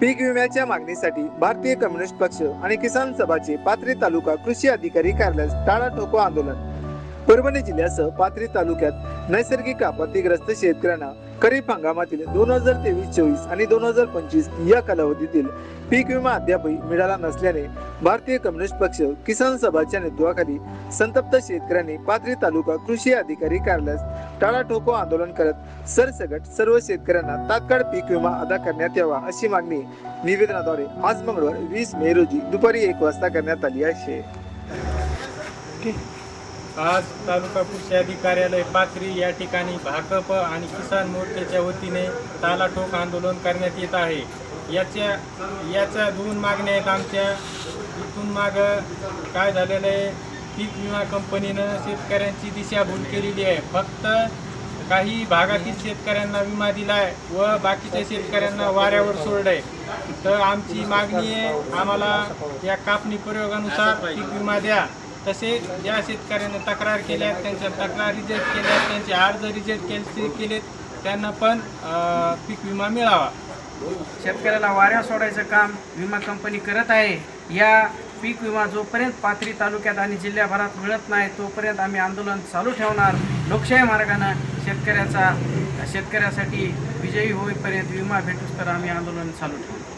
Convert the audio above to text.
पीक विम्याच्या मागणीसाठी भारतीय कम्युनिस्ट पक्ष आणि किसान सभाचे पाथरी तालुका कृषी अधिकारी कार्यालयास टाळा ठोको आंदोलन. परभणी जिल्ह्यासह पाथरी तालुक्यात नैसर्गिक आपत्तीग्रस्त शेतकऱ्यांना खरीप हंगामातील दोन हजार तेवीस चोवीस आणि दोन हजार पंचवीस या कालावधीतील पीक विमा अद्यापही मिळाला नसल्याने भारतीय कम्युनिस्ट पक्ष किसान सभाच्या नेतृत्वाखाली संतप्त शेतकऱ्यांनी पाथरी तालुका कृषी अधिकारी कार्यालयास टाळा ठोको आंदोलन करत सरसगट सर्व शेतकऱ्यांना तात्काळ पीक विमा अदा करण्यात यावा अशी मागणी निवेदनाद्वारे आज मंगळवार वीस मे रोजी दुपारी एक वाजता करण्यात आली आहे. आज तालुका कृषी अधिकार्यालय पाथरी या ठिकाणी भाकप आणि किसान मोर्चाच्या वतीने तालाठोक आंदोलन करण्यात येत आहे. याच्या याच्या दोन मागण्या आहेत आमच्या. इथून माग काय झालेलं आहे? पीक विमा कंपनीनं शेतकऱ्यांची दिशाभूल केलेली आहे. फक्त काही भागातील शेतकऱ्यांना विमा दिला आहे व बाकीच्या शेतकऱ्यांना वाऱ्यावर सोडलं आहे तर आमची मागणी आहे आम्हाला या कापणी प्रयोगानुसार पीक विमा द्या. तसेच ज्या शेतकऱ्यांनी तक्रार केल्या त्यांच्या तक्रार रिजेक्ट केल्या त्यांचे अर्ज रिजेक्ट केले केलेत त्यांना पण पीक विमा मिळावा. शेतकऱ्याला वाऱ्या सोडायचं काम विमा कंपनी करत आहे. या पीक विमा जोपर्यंत पाथरी तालुक्यात आणि जिल्ह्याभरात मिळत नाही तोपर्यंत आम्ही आंदोलन चालू ठेवणार. लोकशाही मार्गानं शेतकऱ्याचा शेतकऱ्यासाठी विजयी होईपर्यंत विमा भेटूस तर आम्ही आंदोलन चालू ठेवू